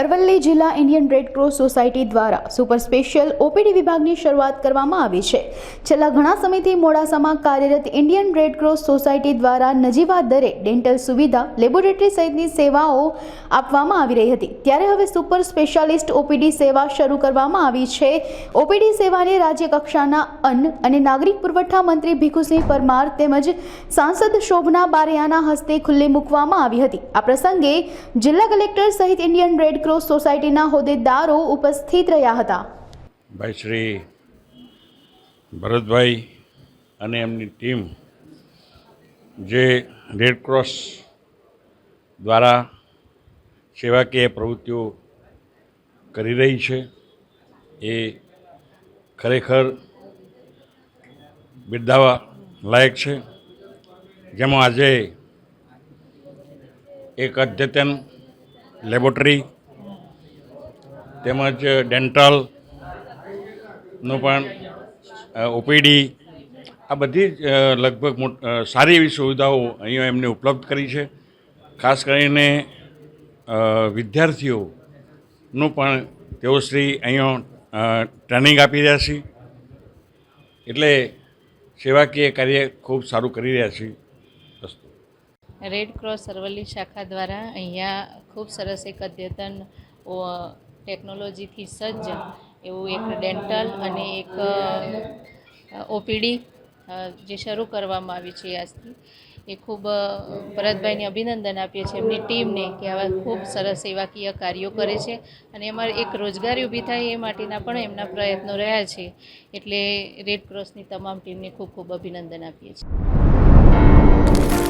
અરવલ્લી જિલ્લા Indian red cross society દ્વારા super special OPD વિભાગની શરૂઆત કરવામાં આવી છે. છેલ્લા ઘણા સમયથી મોડાસામાં કાર્યરત ઇન્ડિયન રેડ ક્રોસ સોસાયટી દ્વારા નજીવા દરે ડેન્ટલ સુવિધા, લેબોરેટરી સહિતની સેવાઓ આપવામાં આવી રહી હતી. ત્યારે હવે સુપર સ્પેશિયાલિસ્ટ ઓપીડી સેવા શરૂ કરવામાં આવી છે. ઓપીડી સેવાને રાજ્ય કક્ષાના અન્ન અને નાગરિક પુરવઠા મંત્રી ભીખુસિંહ પરમાર તેમજ સાંસદ શોભના બારૈયાના હસ્તે ખુલ્લી મૂકવામાં આવી હતી. આ પ્રસંગે જિલ્લા કલેક્ટર સહિત ઇન્ડિયન રેડ ક્રોસ સોસાયટીના હોદ્દેદારો ઉપસ્થિત રહ્યા હતા. ભાઈ શ્રી ભરતભાઈ અને એમની ટીમ જે રેડ ક્રોસ દ્વારા સેવાકીય પ્રવૃત્તિઓ કરી રહી છે, એ ખરેખર બિરદાવા લાયક છે. જેમાં આજે એક અદ્યતન લેબોરેટરી તેમજ ડેન્ટલનું પણ ઓપીડી, આ બધી જ લગભગ સારી એવી સુવિધાઓ અહીંયા એમને ઉપલબ્ધ કરી છે ખાસ કરીને વિદ્યાર્થીઓનું પણ તેઓ શ્રી અહીંયા ટ્રેનિંગ આપી રહ્યા છે એટલે સેવાકીય કાર્ય ખૂબ સારું કરી રહ્યા છે. રેડ ક્રોસ અરવલ્લી શાખા દ્વારા અહીંયા ખૂબ સરસ એક અદ્યતન ટેકનોલોજીથી સજ્જ એવું એક ડેન્ટલ અને એક ઓપીડી જે શરૂ કરવામાં આવી છે આજથી. એ ખૂબ ભરતભાઈને અભિનંદન આપીએ છીએ એમની ટીમને કે આવા ખૂબ સરસ સેવાકીય કાર્યો કરે છે અને એમાં એક રોજગારી ઊભી થાય એ માટેના પણ એમના પ્રયત્નો રહ્યા છે. એટલે રેડ ક્રોસની તમામ ટીમને ખૂબ ખૂબ અભિનંદન આપીએ છીએ.